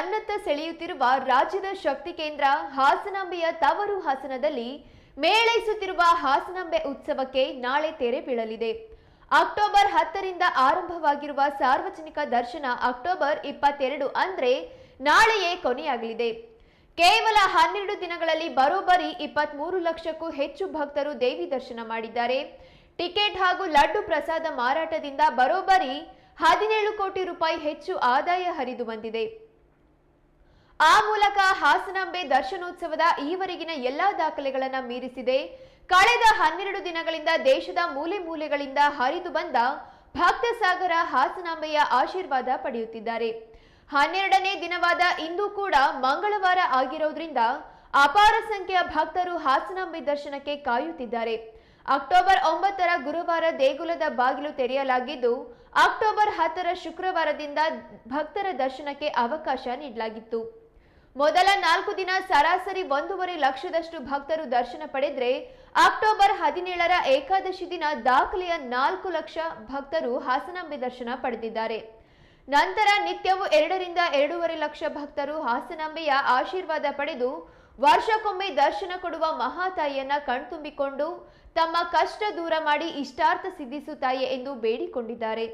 ಜನರತ್ತ ಸೆಳೆಯುತ್ತಿರುವ ರಾಜ್ಯದ ಶಕ್ತಿ ಕೇಂದ್ರ ಹಾಸನಾಂಬೆಯ ತವರು ಹಾಸನದಲ್ಲಿ ಮೇಳೈಸುತ್ತಿರುವ ಹಾಸನಾಂಬೆ ಉತ್ಸವಕ್ಕೆ ನಾಳೆ ತೆರೆ ಬೀಳಲಿದೆ. ಅಕ್ಟೋಬರ್ ಹತ್ತರಿಂದ ಆರಂಭವಾಗಿರುವ ಸಾರ್ವಜನಿಕ ದರ್ಶನ ಅಕ್ಟೋಬರ್ ಇಪ್ಪತ್ತೆರಡು ಅಂದ್ರೆ ನಾಳೆಯೇ ಕೊನೆಯಾಗಲಿದೆ. ಕೇವಲ ಹನ್ನೆರಡು ದಿನಗಳಲ್ಲಿ ಬರೋಬ್ಬರಿ ಇಪ್ಪತ್ಮೂರು ಲಕ್ಷಕ್ಕೂ ಹೆಚ್ಚು ಭಕ್ತರು ದೇವಿ ದರ್ಶನ ಮಾಡಿದ್ದಾರೆ. ಟಿಕೆಟ್ ಹಾಗೂ ಲಡ್ಡು ಪ್ರಸಾದ ಮಾರಾಟದಿಂದ ಬರೋಬ್ಬರಿ ಹದಿನೇಳು ಕೋಟಿ ರೂಪಾಯಿ ಹೆಚ್ಚು ಆದಾಯ ಹರಿದು ಬಂದಿದೆ. ಆ ಮೂಲಕ ಹಾಸನಾಂಬೆ ದರ್ಶನೋತ್ಸವದ ಈವರೆಗಿನ ಎಲ್ಲಾ ದಾಖಲೆಗಳನ್ನ ಮೀರಿಸಿದೆ. ಕಳೆದ ಹನ್ನೆರಡು ದಿನಗಳಿಂದ ದೇಶದ ಮೂಲೆ ಮೂಲೆಗಳಿಂದ ಹರಿದು ಬಂದ ಭಕ್ತ ಸಾಗರ ಹಾಸನಾಂಬೆಯ ಆಶೀರ್ವಾದ ಪಡೆಯುತ್ತಿದ್ದಾರೆ. ಹನ್ನೆರಡನೇ ದಿನವಾದ ಇಂದು ಕೂಡ ಮಂಗಳವಾರ ಆಗಿರೋದ್ರಿಂದ ಅಪಾರ ಸಂಖ್ಯೆಯ ಭಕ್ತರು ಹಾಸನಾಂಬೆ ದರ್ಶನಕ್ಕೆ ಕಾಯುತ್ತಿದ್ದಾರೆ. ಅಕ್ಟೋಬರ್ ಒಂಬತ್ತರ ಗುರುವಾರ ದೇಗುಲದ ಬಾಗಿಲು ತೆರೆಯಲಾಗಿದ್ದು, ಅಕ್ಟೋಬರ್ ಹತ್ತರ ಶುಕ್ರವಾರದಿಂದ ಭಕ್ತರ ದರ್ಶನಕ್ಕೆ ಅವಕಾಶ ನೀಡಲಾಗಿತ್ತು. ಮೊದಲ ನಾಲ್ಕು ದಿನ ಸರಾಸರಿ ಒಂದೂವರೆ ಲಕ್ಷದಷ್ಟು ಭಕ್ತರು ದರ್ಶನ ಪಡೆದ್ರೆ ಅಕ್ಟೋಬರ್ ಹದಿನೇಳರ ಏಕಾದಶಿ ದಿನ ದಾಖಲೆಯ ನಾಲ್ಕು ಲಕ್ಷ ಭಕ್ತರು ಹಾಸನಾಂಬೆ ದರ್ಶನ ಪಡೆದಿದ್ದಾರೆ. ನಂತರ ನಿತ್ಯವೂ ಎರಡರಿಂದ ಎರಡೂವರೆ ಲಕ್ಷ ಭಕ್ತರು ಹಾಸನಾಂಬೆಯ ಆಶೀರ್ವಾದ ಪಡೆದು ವರ್ಷಕ್ಕೊಮ್ಮೆ ದರ್ಶನ ಕೊಡುವ ಮಹಾತಾಯಿಯನ್ನ ಕಣ್ತುಂಬಿಕೊಂಡು ತಮ್ಮ ಕಷ್ಟ ದೂರ ಮಾಡಿ ಇಷ್ಟಾರ್ಥ ಸಿದ್ಧಿಸು ತಾಯಿ ಎಂದು ಬೇಡಿಕೊಂಡಿದ್ದಾರೆ.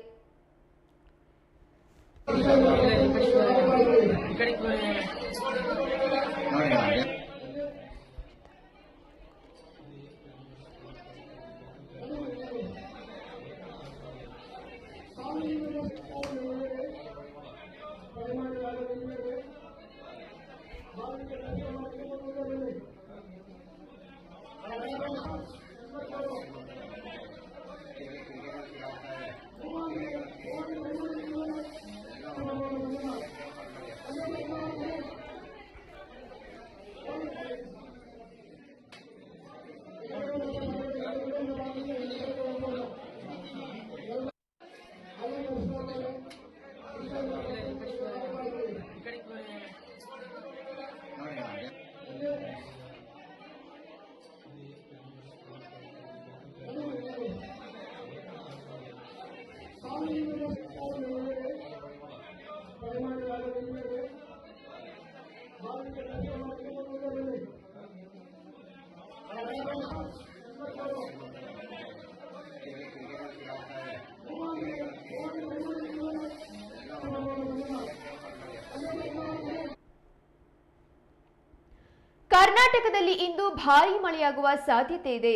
ಕರ್ನಾಟಕದಲ್ಲಿ ಇಂದು ಭಾರೀ ಮಳೆಯಾಗುವ ಸಾಧ್ಯತೆ ಇದೆ.